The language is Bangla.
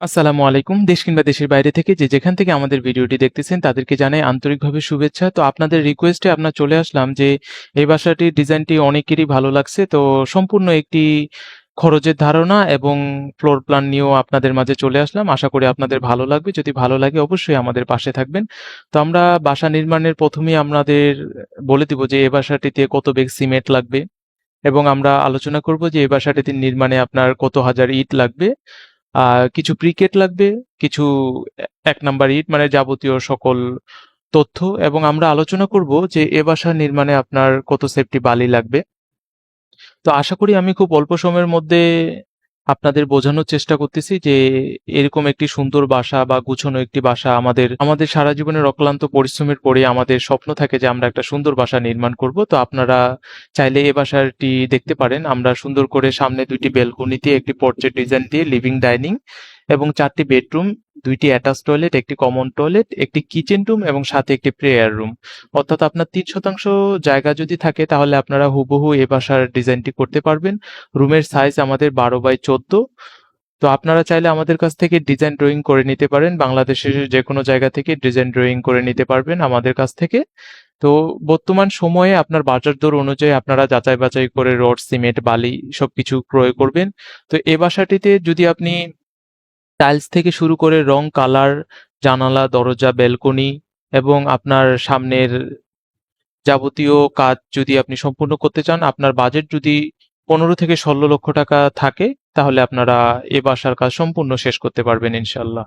আসসালামু আলাইকুম। দেশ কিংবা দেশের বাইরে থেকে যে যেখান থেকে আমাদের ভিডিওটি দেখতেছেন তাদেরকে জানাই আন্তরিকভাবে শুভেচ্ছা। তো আপনাদের রিকোয়েস্টে আপনার চলে আসলাম যে এই বাসাটির ডিজাইনটি অনেকেরই ভালো লাগছে। তো সম্পূর্ণ একটি খরচের ধারণা এবং ফ্লোর প্ল্যান নিয়েও আপনাদের মাঝে চলে আসলাম। আশা করি আপনাদের ভালো লাগবে। যদি ভালো লাগে অবশ্যই আমাদের পাশে থাকবেন। তো আমরা বাসা নির্মাণের প্রথমেই আপনাদের বলে দিব যে এই বাসাটিতে কত বেগ সিমেন্ট লাগবে এবং আমরা আলোচনা করব যে এই বাসাটিতে নির্মাণে আপনার কত হাজার ইট লাগবে। কিছু প্রিকেট লাগবে, কিছু এক ১ নাম্বার ইট মানে যাবতীয় সকল তথ্য এবং আমরা আলোচনা করব যে এ বাসা নির্মাণে আপনার কত সেফটি বালি লাগবে। তো আশা করি আমি খুব অল্প সময়ের মধ্যে আপনাদের বোঝানোর চেষ্টা করতেছি যে এরকম একটি সুন্দর বাসা বা গুছানো একটি বাসা আমাদের আমাদের সারা জীবনের অক্লান্ত পরিশ্রমের পরে আমাদের স্বপ্ন থাকে যে আমরা একটা সুন্দর বাসা নির্মাণ করব। তো আপনারা চাইলে এ বাসাটি দেখতে পারেন। আমরা সুন্দর করে সামনে দুইটি বেলকনিতে একটি পর্চের ডিজাইন দিয়ে লিভিং ডাইনিং এবং চারটি বেডরুম, দুইটি অ্যাটাচ টয়লেট, একটি কমন টয়লেট, একটি কিচেন রুম এবং সাথে একটি প্রেয়ার রুম। অর্থাৎ আপনার ৩% জায়গা যদি থাকে তাহলে আপনারা হুবহু এ বাসার ডিজাইনটি করতে পারবেন। রুমের সাইজ আমাদের ১২ বাই ১৪। তো আপনারা চাইলে আমাদের কাছ থেকে ডিজাইন ড্রয়িং করে নিতে পারেন। বাংলাদেশের যে কোনো জায়গা থেকে ডিজাইন ড্রয়িং করে নিতে পারবেন আমাদের কাছ থেকে। তো বর্তমান সময়ে আপনার বাজার দর অনুযায়ী আপনারা যাচাই বাছাই করে রড, সিমেন্ট, বালি সবকিছু ক্রয় করবেন। তো এ বাসাটিতে যদি আপনি টাইলস থেকে শুরু করে রং, কালার, জানালা, দরজা, ব্যালকনি এবং আপনার সামনের যাবতীয় কাজ যদি আপনি সম্পূর্ণ করতে চান, আপনার বাজেট যদি ১৫ থেকে ১৬ লক্ষ টাকা থাকে তাহলে আপনারা এ বাসার কাজ সম্পূর্ণ শেষ করতে পারবেন ইনশাআল্লাহ।